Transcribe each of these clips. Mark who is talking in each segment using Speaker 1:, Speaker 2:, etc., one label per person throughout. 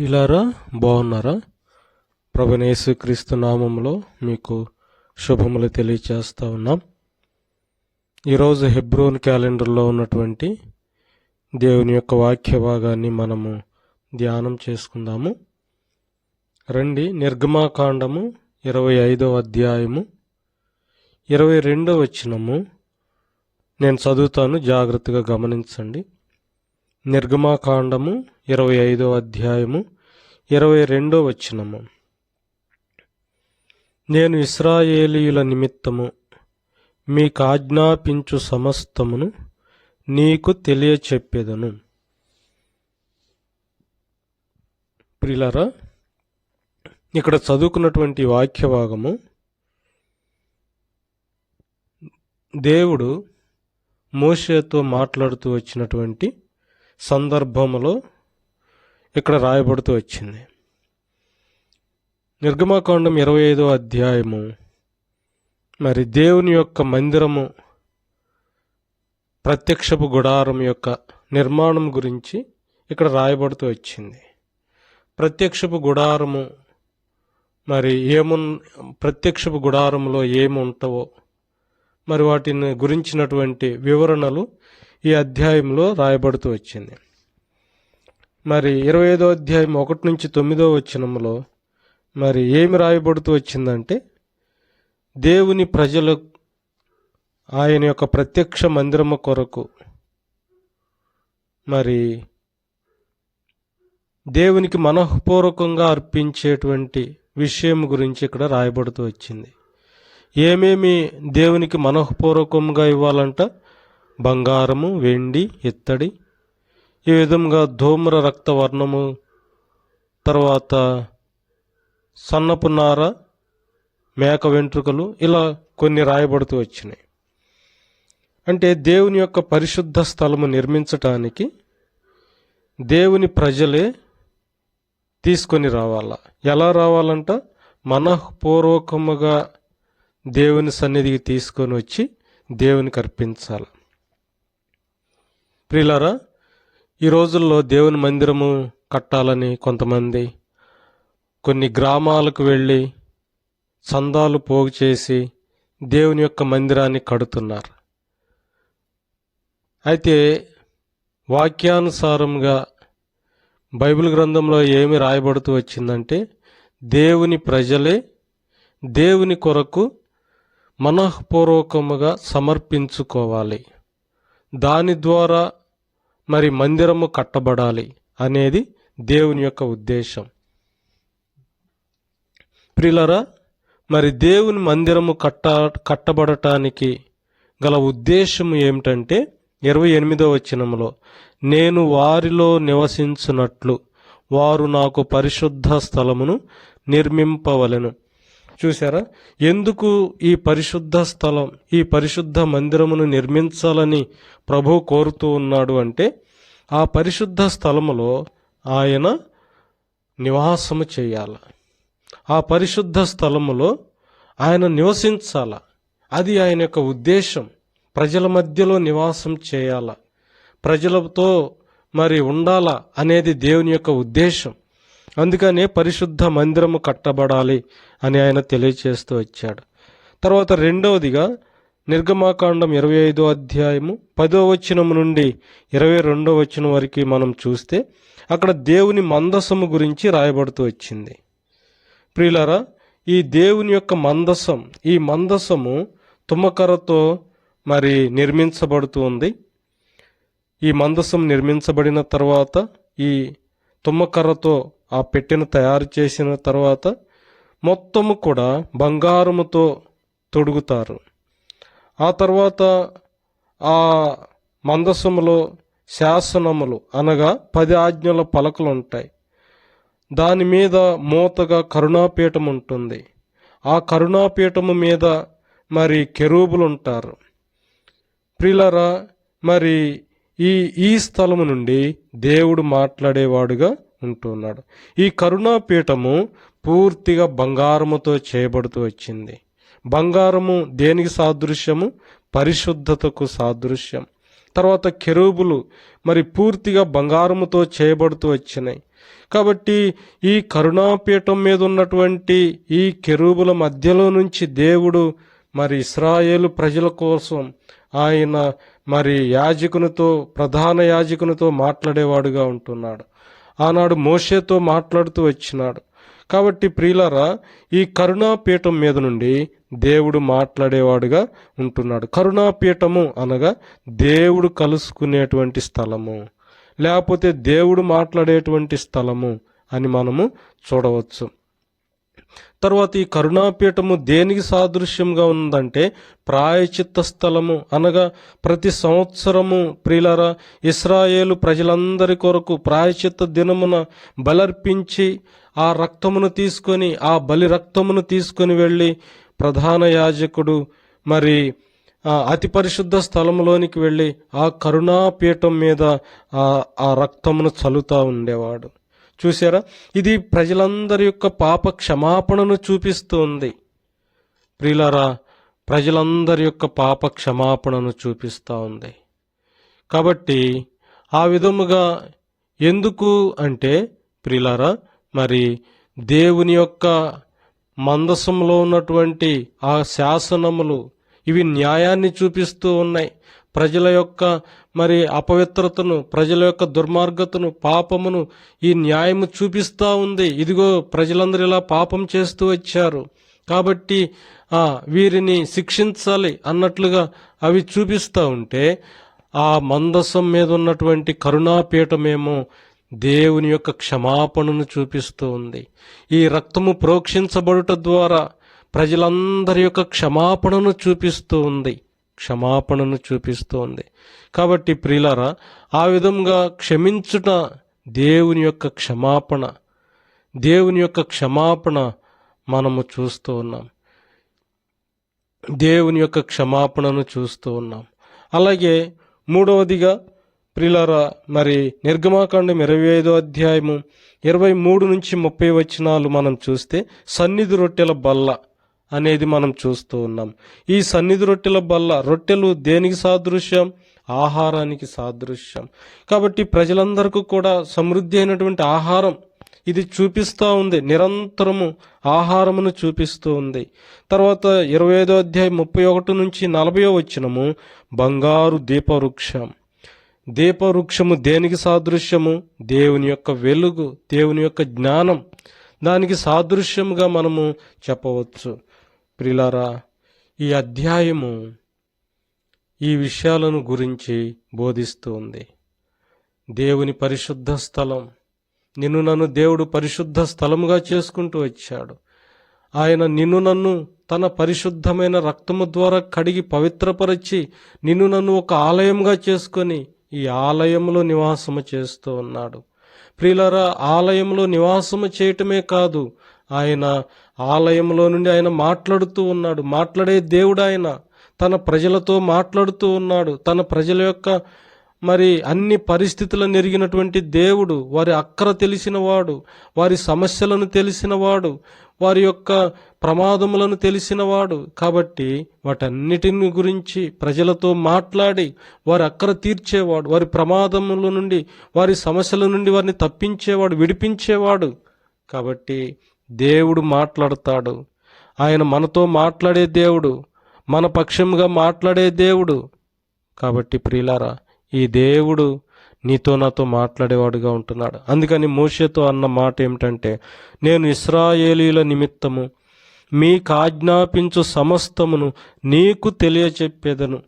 Speaker 1: ప్రియులారా బాగున్నారా? ప్రభునేసు క్రీస్తు నామంలో మీకు శుభములు తెలియచేస్తూ ఉన్నాం. ఈరోజు హెబ్రోన్ క్యాలెండర్లో ఉన్నటువంటి దేవుని యొక్క వాక్య భాగాన్ని మనము ధ్యానం చేసుకుందాము. రండి నిర్గమాకాండము ఇరవై ఐదవ అధ్యాయము ఇరవై రెండవ వచనము. నేను చదువుతాను జాగ్రత్తగా గమనించండి. నిర్గమాకాండము ఇరవై ఐదో అధ్యాయము ఇరవై రెండో వచ్చినము నేను ఇస్రాయేలీయుల నిమిత్తము మీకు ఆజ్ఞాపించు సమస్తమును నీకు తెలియచెప్పేదను. ప్రిలరా ఇక్కడ చదువుకున్నటువంటి వాక్యభాగము దేవుడు మోషేతో మాట్లాడుతూ వచ్చినటువంటి సందర్భంలో ఇక్కడ రాయబడుతూ వచ్చింది. నిర్గమాకాండం ఇరవై ఐదో అధ్యాయము. మరి దేవుని యొక్క మందిరము ప్రత్యక్షపు గుడారం యొక్క నిర్మాణం గురించి ఇక్కడ రాయబడుతూ వచ్చింది. ప్రత్యక్షపు గుడారము మరి ఏమున్ ప్రత్యక్షపు గుడారంలో ఏముంటావో మరి వాటిని గురించినటువంటి వివరణలు ఈ అధ్యాయంలో రాయబడుతూ వచ్చింది. మరి ఇరవై ఐదో అధ్యాయం ఒకటి నుంచి తొమ్మిదో వచ్చినంలో మరి ఏమి రాయబడుతూ వచ్చిందంటే దేవుని ప్రజలు ఆయన యొక్క ప్రత్యక్ష మందిరము కొరకు మరి దేవునికి మనఃపూర్వకంగా అర్పించేటువంటి విషయం గురించి ఇక్కడ రాయబడుతూ వచ్చింది. ఏమేమి దేవునికి మనఃపూర్వకంగా ఇవ్వాలంట? బంగారము వెండి ఇత్తడి ఈ విధంగా ధూమ్ర రక్తవర్ణము తర్వాత సన్నపు నార మేక వెంట్రుకలు ఇలా కొన్ని రాయబడుతూ వచ్చినాయి. అంటే దేవుని యొక్క పరిశుద్ధ స్థలము నిర్మించటానికి దేవుని ప్రజలే తీసుకొని రావాలా? ఎలా రావాలంట? మనఃపూర్వకముగా దేవుని సన్నిధికి తీసుకొని వచ్చి దేవునికి అర్పించాలి? ప్రియులారా ఈ రోజుల్లో దేవుని మందిరము కట్టాలని కొంతమంది కొన్ని గ్రామాలకు వెళ్ళి చందాలు పోగు చేసి దేవుని యొక్క మందిరాన్ని కడుతున్నారు. అయితే వాక్యానుసారంగా బైబిల్ గ్రంథంలో ఏమి రాయబడుతూ వచ్చిందంటే దేవుని ప్రజలే దేవుని కొరకు మనఃపూర్వకముగా సమర్పించుకోవాలి. దాని ద్వారా మరి మందిరము కట్టబడాలి అనేది దేవుని యొక్క ఉద్దేశం. ప్రిలరా మరి దేవుని మందిరము కట్ట కట్టబడటానికి గల ఉద్దేశం ఏమిటంటే ఇరవై ఎనిమిదో వచనంలో నేను వారిలో నివసించున్నట్లు వారు నాకు పరిశుద్ధ స్థలమును నిర్మింపవలెను. చూసారా ఎందుకు ఈ పరిశుద్ధ స్థలం ఈ పరిశుద్ధ మందిరమును నిర్మించాలని ప్రభు కోరుతూ ఉన్నాడు అంటే ఆ పరిశుద్ధ స్థలములో ఆయన నివాసము చేయాల. ఆ పరిశుద్ధ స్థలములో ఆయన నివసించాల. అది ఆయన యొక్క ఉద్దేశం. ప్రజల మధ్యలో నివాసం చేయాల. ప్రజలతో మరి ఉండాలా అనేది దేవుని యొక్క ఉద్దేశం. అందుకనే పరిశుద్ధ మందిరము కట్టబడాలి అని ఆయన తెలియచేస్తూ వచ్చాడు. తర్వాత రెండవదిగా నిర్గమాకాండం ఇరవై ఐదో అధ్యాయము పదో వచనము నుండి ఇరవై రెండో వచనం వరకు మనం చూస్తే అక్కడ దేవుని మందసము గురించి రాయబడుతూ వచ్చింది. ప్రియులరా ఈ దేవుని యొక్క మందసం ఈ మందసము తుమ్మకరతో మరి నిర్మించబడుతుంది ఈ మందసం నిర్మించబడిన తర్వాత ఈ తుమ్మకర్రతో ఆ పెట్టెను తయారు చేసిన తర్వాత మొత్తము కూడా బంగారముతో తొడుగుతారు. ఆ తర్వాత ఆ మందసములో శాసనములు అనగా పది ఆజ్ఞల పలకలు ఉంటాయి దాని మీద మూతగా కరుణాపీఠం ఉంటుంది. ఆ కరుణాపీఠము మీద మరి కెరూబులు ఉంటారు ప్రిలరా మరి ఈ ఈ స్థలము నుండి దేవుడు మాట్లాడేవాడుగా ఉంటున్నాడు ఈ కరుణాపీఠము పూర్తిగా బంగారముతో చేయబడుతూ వచ్చింది. బంగారము దేనికి సాదృశ్యము? పరిశుద్ధతకు సాదృశ్యం. తర్వాత కెరూబులు మరి పూర్తిగా బంగారముతో చేయబడుతూ వచ్చినాయి. కాబట్టి ఈ కరుణాపీఠం మీద ఉన్నటువంటి ఈ కెరూబుల మధ్యలో నుంచి దేవుడు మరి ఇస్రాయేలు ప్రజల కోసం ఆయన మరి యాజకునితో ప్రధాన యాజకునితో మాట్లాడేవాడుగా ఉంటున్నాడు. ఆనాడు మోషేతో మాట్లాడుతూ వచ్చినాడు. కాబట్టి ప్రియులరా ఈ కరుణాపీఠం మీద నుండి దేవుడు మాట్లాడేవాడుగా ఉంటున్నాడు. కరుణాపీఠము అనగా దేవుడు కలుసుకునేటువంటి స్థలము లేకపోతే దేవుడు మాట్లాడేటువంటి స్థలము అని మనము చూడవచ్చు. తర్వాత ఈ కరుణాపీఠము దేనికి సాదృశ్యంగా ఉందంటే ప్రాయచిత్త స్థలము అనగా ప్రతి సంవత్సరము ప్రియులరా ఇస్రాయేలు ప్రజలందరి కొరకు ప్రాయచిత్త దినమున బలర్పించి ఆ రక్తమును తీసుకొని ఆ బలి రక్తమును తీసుకొని వెళ్ళి ప్రధాన యాజకుడు మరి అతి పరిశుద్ధ స్థలంలోనికి వెళ్ళి ఆ కరుణాపీఠం మీద ఆ ఆ రక్తమును చల్లుతా ఉండేవాడు. చూసారా ఇది ప్రజలందరి యొక్క పాప క్షమాపణను చూపిస్తుంది. ప్రియులారా ప్రజలందరి యొక్క పాప క్షమాపణను చూపిస్తూ ఉంది. కాబట్టి ఆ విధముగా ఎందుకు అంటే ప్రియులారా మరి దేవుని యొక్క మందసంలో ఉన్నటువంటి ఆ శాసనములు ఇవి న్యాయాన్ని చూపిస్తూ ఉన్నాయి. ప్రజల యొక్క మరి అపవిత్రతను ప్రజల యొక్క దుర్మార్గతను పాపమును ఈ న్యాయము చూపిస్తూ ఉంది. ఇదిగో ప్రజలందరూ ఇలా పాపం చేస్తూ వచ్చారు. కాబట్టి వీరిని శిక్షించాలి అన్నట్లుగా అవి చూపిస్తూ ఉంటే ఆ మందసం మీద ఉన్నటువంటి కరుణాపీఠమేమో దేవుని యొక్క క్షమాపణను చూపిస్తూ ఉంది. ఈ రక్తము ప్రోక్షించబడుట ద్వారా ప్రజలందరి యొక్క క్షమాపణను చూపిస్తూ ఉంది. క్షమాపణను చూపిస్తూ ఉంది కాబట్టి ప్రియులారా ఆ విధంగా క్షమించుట దేవుని యొక్క క్షమాపణ దేవుని యొక్క క్షమాపణ మనము చూస్తూ ఉన్నాం. దేవుని యొక్క క్షమాపణను చూస్తూ ఉన్నాం. అలాగే మూడవదిగా ప్రిలరా మరి నిర్గమాకాండం ఇరవై ఐదో అధ్యాయము ఇరవై మూడు నుంచి ముప్పై వచనాలు మనం చూస్తే సన్నిధి రొట్టెల బల్ల అనేది మనం చూస్తూ ఉన్నాం. ఈ సన్నిధి రొట్టెల బల్ల రొట్టెలు దేనికి సాదృశ్యం? ఆహారానికి సాదృశ్యం. కాబట్టి ప్రజలందరికీ కూడా సమృద్ధి అయినటువంటి ఆహారం ఇది చూపిస్తూ ఉంది. నిరంతరము ఆహారమును చూపిస్తూ ఉంది. తర్వాత ఇరవై ఐదో అధ్యాయం ముప్పై ఒకటి నుంచి నలభయో వచ్చినము బంగారు దీపవృక్షం. దీపవృక్షము దేనికి సాదృశ్యము? దేవుని యొక్క వెలుగు దేవుని యొక్క జ్ఞానం. దానికి సాదృశ్యముగా మనము చెప్పవచ్చు. ప్రిలారా ఈ అధ్యాయము ఈ విషయాలను గురించి బోధిస్తూ ఉంది దేవుని పరిశుద్ధ స్థలం. నిన్ను నన్ను దేవుడు పరిశుద్ధ స్థలముగా చేసుకుంటూ వచ్చాడు. ఆయన నిన్ను నన్ను తన పరిశుద్ధమైన రక్తము ద్వారా కడిగి పవిత్రపరచి నిన్ను నన్ను ఒక ఆలయంగా చేసుకొని ఈ ఆలయంలో నివాసము చేస్తూ ఉన్నాడు. ప్రియులరా ఆలయంలో నివాసము చేయటమే కాదు ఆయన ఆలయంలో నుండి ఆయన మాట్లాడుతూ ఉన్నాడు. మాట్లాడే దేవుడు ఆయన. తన ప్రజలతో మాట్లాడుతూ ఉన్నాడు. తన ప్రజల యొక్క మరి అన్ని పరిస్థితులను ఎరిగినటువంటి దేవుడు. వారి అక్కర తెలిసినవాడు వారి సమస్యలను తెలిసినవాడు వారి యొక్క ప్రమాదములను తెలిసినవాడు కాబట్టి వాటన్నిటిని గురించి ప్రజలతో మాట్లాడి వారి అక్కర తీర్చేవాడు. వారి ప్రమాదముల నుండి వారి సమస్యల నుండి వారిని తప్పించేవాడు విడిపించేవాడు. కాబట్టి దేవుడు మాట్లాడతాడు. ఆయన మనతో మాట్లాడే దేవుడు మన పక్షంగా మాట్లాడే దేవుడు. కాబట్టి ప్రియులారా ఈ దేవుడు నీతో నాతో మాట్లాడేవాడుగా ఉంటున్నాడు. అందుకని మోషేతో అన్న మాట ఏమిటంటే నేను ఇస్రాయేలీల నిమిత్తము మీకు ఆజ్ఞాపించు సమస్తమును నీకు తెలియచెప్పేదను.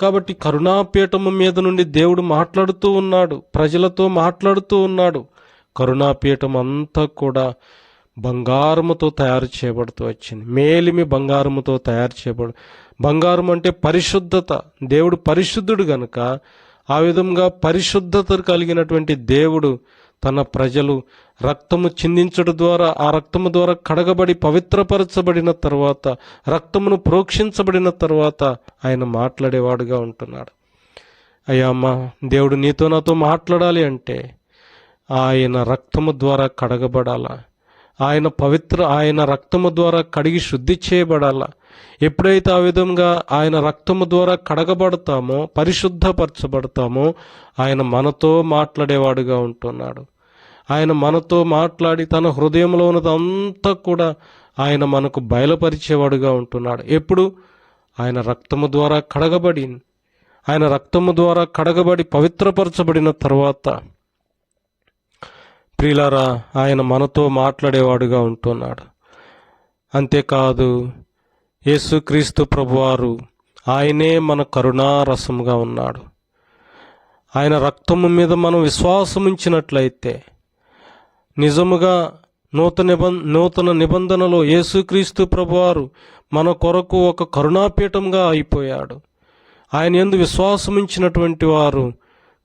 Speaker 1: కాబట్టి కరుణాపీఠము మీద నుండి దేవుడు మాట్లాడుతూ ఉన్నాడు ప్రజలతో మాట్లాడుతూ ఉన్నాడు. కరుణాపీఠం అంతా కూడా బంగారముతో తయారు చేయబడుతూ వచ్చింది. మేలిమి బంగారముతో తయారు చేయబడు బంగారం అంటే పరిశుద్ధత. దేవుడు పరిశుద్ధుడు గనుక ఆ విధంగా పరిశుద్ధత కలిగినటువంటి దేవుడు తన ప్రజలు రక్తము చిందించడం ద్వారా ఆ రక్తము ద్వారా కడగబడి పవిత్రపరచబడిన తర్వాత రక్తమును ప్రోక్షించబడిన తర్వాత ఆయన మాట్లాడేవాడుగా ఉంటున్నాడు. అయ్యా అమ్మా దేవుడు నీతో నాతో మాట్లాడాలి అంటే ఆయన రక్తము ద్వారా కడగబడాలా? ఆయన పవిత్ర ఆయన రక్తము ద్వారా కడిగి శుద్ధి చేయబడాలా. ఎప్పుడైతే ఆ విధంగా ఆయన రక్తము ద్వారా కడగబడతామో పరిశుద్ధపరచబడతామో ఆయన మనతో మాట్లాడేవాడుగా ఉంటున్నాడు. ఆయన మనతో మాట్లాడి తన హృదయంలో ఉన్నదంతా కూడా ఆయన మనకు బయలుపరిచేవాడుగా ఉంటున్నాడు. ఎప్పుడు? ఆయన రక్తము ద్వారా కడగబడి ఆయన రక్తము ద్వారా కడగబడి పవిత్రపరచబడిన తర్వాత ప్రియులారా ఆయన మనతో మాట్లాడేవాడుగా ఉంటున్నాడు. అంతేకాదు యేసుక్రీస్తు ప్రభువారు ఆయనే మన కరుణారసముగా ఉన్నాడు. ఆయన రక్తము మీద మనం విశ్వాసం ఉంచినట్లయితే నిజముగా నూతన నిబం నూతన నిబంధనలో యేసుక్రీస్తు ప్రభువారు మన కొరకు ఒక కరుణాపీఠంగా అయిపోయాడు. ఆయన ఎందు విశ్వాసం ఉంచినటువంటి వారు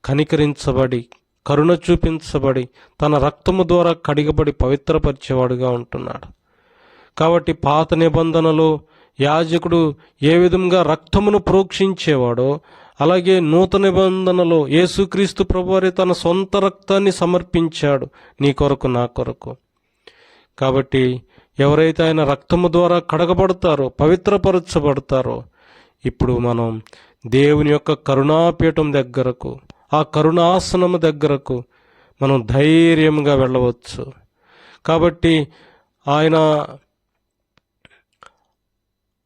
Speaker 1: కనికరించబడి కరుణ చూపించబడి తన రక్తము ద్వారా కడిగబడి పవిత్రపరిచేవాడుగా ఉంటున్నాడు. కాబట్టి పాత నిబంధనలో యాజకుడు ఏ విధంగా రక్తమును ప్రోక్షించేవాడో అలాగే నూతన నిబంధనలో యేసుక్రీస్తు ప్రభువారి తన సొంత రక్తాన్ని సమర్పించాడు నీ కొరకు నా కొరకు. కాబట్టి ఎవరైతే ఆయన రక్తము ద్వారా కడగబడతారో పవిత్రపరచబడతారో ఇప్పుడు మనం దేవుని యొక్క కరుణాపీఠం దగ్గరకు ఆ కరుణాసనము దగ్గరకు మనం ధైర్యంగా వెళ్ళవచ్చు. కాబట్టి ఆయన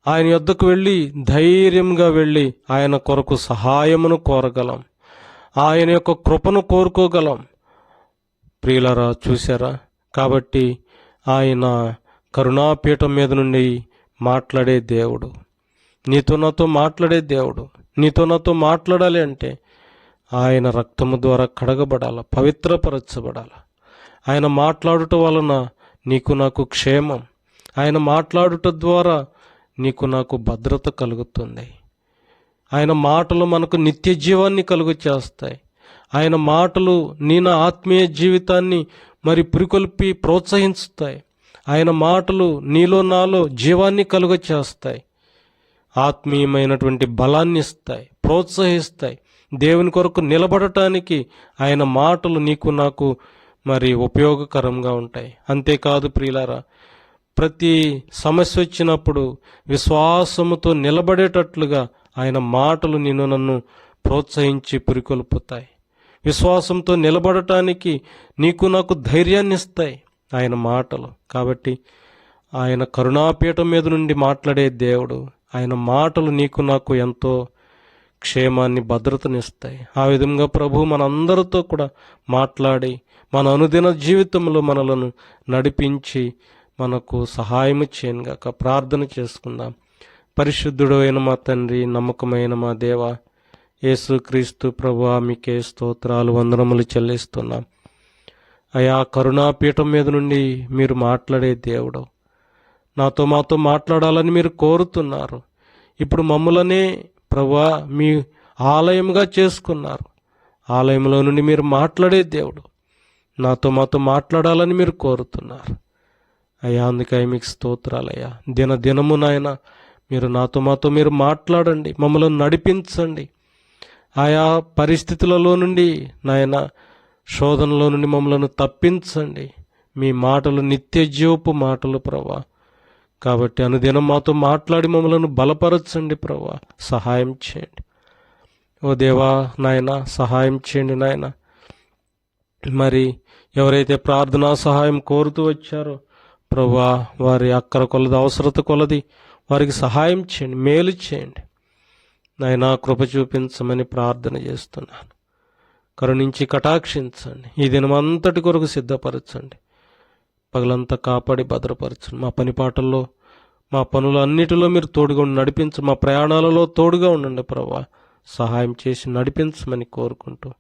Speaker 1: ఆయన యొద్దకు వెళ్ళి ధైర్యంగా వెళ్ళి ఆయన కొరకు సహాయమును కోరగలం. ఆయన యొక్క కృపను కోరుకోగలం. ప్రియులరా చూసారా కాబట్టి ఆయన కరుణాపీఠం మీద నుండి మాట్లాడే దేవుడు. నీతో నాతో మాట్లాడే దేవుడు. నీతో నాతో మాట్లాడాలి అంటే ఆయన రక్తము ద్వారా కడగబడాల పవిత్రపరచబడాల? ఆయన మాట్లాడుట వలన నీకు నాకు క్షేమం. ఆయన మాట్లాడుట ద్వారా నీకు నాకు భద్రత కలుగుతుంది. ఆయన మాటలు మనకు నిత్య జీవాన్ని కలుగు చేస్తాయి. ఆయన మాటలు నీ నా ఆత్మీయ జీవితాన్ని మరి పురికొల్పి ప్రోత్సహిస్తాయి ఆయన మాటలు నీలో నాలో జీవాన్ని కలుగ చేస్తాయి. ఆత్మీయమైనటువంటి బలాన్ని ఇస్తాయి ప్రోత్సహిస్తాయి. దేవుని కొరకు నిలబడటానికి ఆయన మాటలు నీకు నాకు మరి ఉపయోగకరంగా ఉంటాయి. అంతేకాదు ప్రియులారా ప్రతి సమస్య వచ్చినప్పుడు విశ్వాసముతో నిలబడేటట్లుగా ఆయన మాటలు నిన్ను నన్ను ప్రోత్సహించి పురికొల్పుతాయి. విశ్వాసంతో నిలబడటానికి నీకు నాకు ధైర్యాన్ని ఇస్తాయి ఆయన మాటలు. కాబట్టి ఆయన కరుణాపీఠం మీద నుండి మాట్లాడే దేవుడు ఆయన మాటలు నీకు నాకు ఎంతో క్షేమాన్ని భద్రతనిస్తాయి ఆ విధంగా ప్రభు మనందరితో కూడా మాట్లాడి మన అనుదిన జీవితంలో మనలను నడిపించి మనకు సహాయము చేయనుగాక ప్రార్థన చేసుకుందాం. పరిశుద్ధుడు అయిన మా తండ్రి నమ్మకమైన మా దేవ యేసుక్రీస్తు ప్రభు మీకే స్తోత్రాలు వందనములు చెల్లిస్తున్నాం. అయా కరుణాపీఠం మీద నుండి మీరు మాట్లాడే దేవుడు. నాతో మాతో మాట్లాడాలని మీరు కోరుతున్నారు. ఇప్పుడు మమ్ములనే ప్రభా మీ ఆలయంగా చేసుకున్నారు. ఆలయంలో నుండి మీరు మాట్లాడే దేవుడు. నాతో మాతో మాట్లాడాలని మీరు కోరుతున్నారు. అయ్యా అందుకే మీకు స్తోత్రాలయ్యా. దిన దినము నాయన మీరు నాతో మాతో మీరు మాట్లాడండి మమ్మల్ని నడిపించండి. ఆయా పరిస్థితులలో నుండి నాయన శోధనలో నుండి మమ్మల్ని తప్పించండి. మీ మాటలు నిత్య జీవపు మాటలు ప్రభా. కాబట్టి అనుదినం మాతో మాట్లాడి మమ్మలను బలపరచండి ప్రభా సహాయం చేయండి. ఓ దేవా నాయన సహాయం చేయండి నాయన. మరి ఎవరైతే ప్రార్థనా సహాయం కోరుతూ వచ్చారో ప్రభా వారి అక్కర కొలది అవసరత కొలది వారికి సహాయం చేయండి మేలు చేయండి. నాయనా కృప చూపించమని ప్రార్థన చేస్తున్నాను. కరుణించి కటాక్షించండి. ఈ దినమంతటి కొరకు సిద్ధపరచండి. పగలంతా కాపాడి భద్రపరచండి మా పని పాటల్లో మా పనులు అన్నిటిలో మీరు తోడుగా ఉండి నడిపించు. మా ప్రయాణాలలో తోడుగా ఉండండి ప్రభా. సహాయం చేసి నడిపించమని కోరుకుంటూ.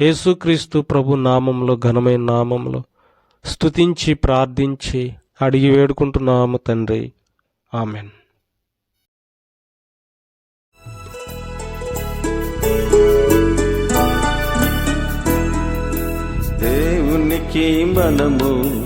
Speaker 1: యేసుక్రీస్తు ప్రభు నామంలో ఘనమైన నామంలో స్తుతించి ప్రార్థించి అడిగి వేడుకుంటున్నాము తండ్రి. ఆమెన్.
Speaker 2: దేవునికి మనము